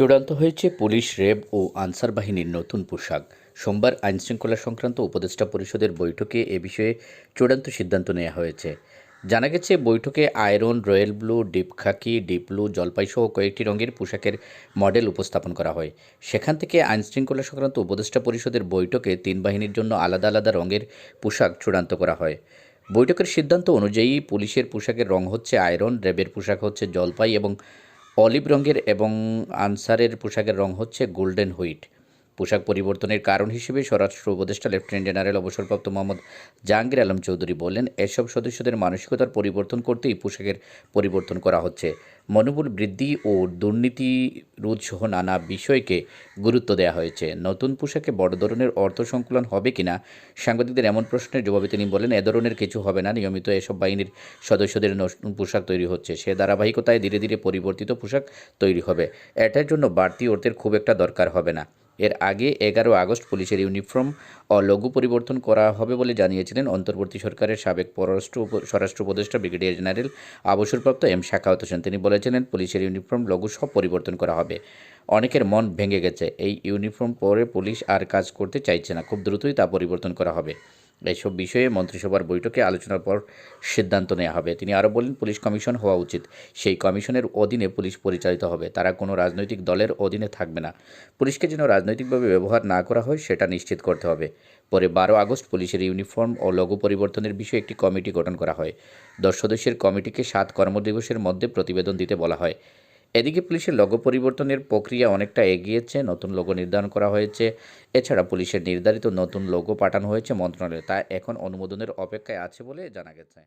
চূড়ান্ত হয়েছে police, RAB ও answer বাহিনীর নতুন পোশাক। সোমবার আইনশৃঙ্খলা সংক্রান্ত উপদেষ্টা পরিষদের বৈঠকে এ বিষয়ে চূড়ান্ত সিদ্ধান্ত নেওয়া হয়েছে। জানা গেছে, বৈঠকে আয়রন রয়্যাল ব্লু, ডিপ খাকি, ডিপ ব্লু জলপাই সহ কয়েকটি রঙের পোশাকের মডেল উপস্থাপন করা হয়। সেখান থেকে আইনশৃঙ্খলা সংক্রান্ত উপদেষ্টা পরিষদের বৈঠকে তিন বাহিনীর জন্য আলাদা আলাদা রঙের পোশাক চূড়ান্ত করা হয়। বৈঠকের সিদ্ধান্ত অনুযায়ী পুলিশের পোশাকের রং হচ্ছে আয়রন র্যাবের পোশাক হচ্ছে জলপাই এবং অলিভ রঙের এবং আনসারের পোশাকের রং হচ্ছে গোল্ডেন হুইট পোশাক পরিবর্তনের কারণ হিসেবে স্বরাষ্ট্র উপদেষ্টা লেফটেন্যান্ট জেনারেল অবসরপ্রাপ্ত মোহাম্মদ জাহাঙ্গীর আলম চৌধুরী বললেন, এসব সদস্যদের মানসিকতার পরিবর্তন করতেই পোশাকের পরিবর্তন করা হচ্ছে। মনোবল বৃদ্ধি ও দুর্নীতি রোধ সহ নানা বিষয়কে গুরুত্ব দেওয়া হয়েছে। নতুন পোশাকে বড় ধরনের অর্থ সংকুলন হবে কিনা? সাংবাদিকদের এমন প্রশ্নের জবাবে তিনি বলেন এ ধরনের কিছু হবে না। নিয়মিত এসব বাহিনীর সদস্যদের নতুন পোশাক তৈরি হচ্ছে। সে ধারাবাহিকতায় ধীরে ধীরে পরিবর্তিত পোশাক তৈরি হবে। এটার জন্য বাড়তি অর্থের খুব একটা দরকার হবে না। এর আগে এগারো আগস্ট পুলিশের ইউনিফর্ম ও লঘু পরিবর্তন করা হবে বলে জানিয়েছিলেন অন্তর্বর্তী সরকারের সাবেক পররাষ্ট্র স্বরাষ্ট্র উপদেষ্টা ব্রিগেডিয়ার জেনারেল অবসরপ্রাপ্ত এম শাখাওয়াত হোসেন। তিনি বলেছিলেন, পুলিশের ইউনিফর্ম লঘু সব পরিবর্তন করা হবে। অনেকের মন ভেঙে গেছে। এই ইউনিফর্ম পরে পুলিশ আর কাজ করতে চাইছে না। খুব দ্রুতই তা পরিবর্তন করা হবে। এসব বিষয়ে মন্ত্রিসভার বৈঠকে আলোচনার পর সিদ্ধান্ত নেওয়া হবে। তিনি আরও বলেন, পুলিশ কমিশন হওয়া উচিত। সেই কমিশনের অধীনে পুলিশ পরিচালিত হবে। তারা কোনো রাজনৈতিক দলের অধীনে থাকবে না। পুলিশকে যেন রাজনৈতিকভাবে ব্যবহার না করা হয়, সেটা নিশ্চিত করতে হবে। পরে বারো আগস্ট পুলিশের ইউনিফর্ম ও লঘু পরিবর্তনের বিষয়ে একটি কমিটি গঠন করা হয়। দশ সদস্যের কমিটিকে সাত কর্মদিবসের মধ্যে প্রতিবেদন দিতে বলা হয়। এদিকে পুলিশের লোগো পরিবর্তনের প্রক্রিয়া অনেকটা এগিয়েছে, নতুন লগো নির্ধারণ করা হয়েছে। এছাড়া পুলিশের নির্ধারিত নতুন লগো পাঠানো হয়েছে মন্ত্রণালয়ে, তা এখন অনুমোদনের অপেক্ষায় আছে বলে জানা গেছে।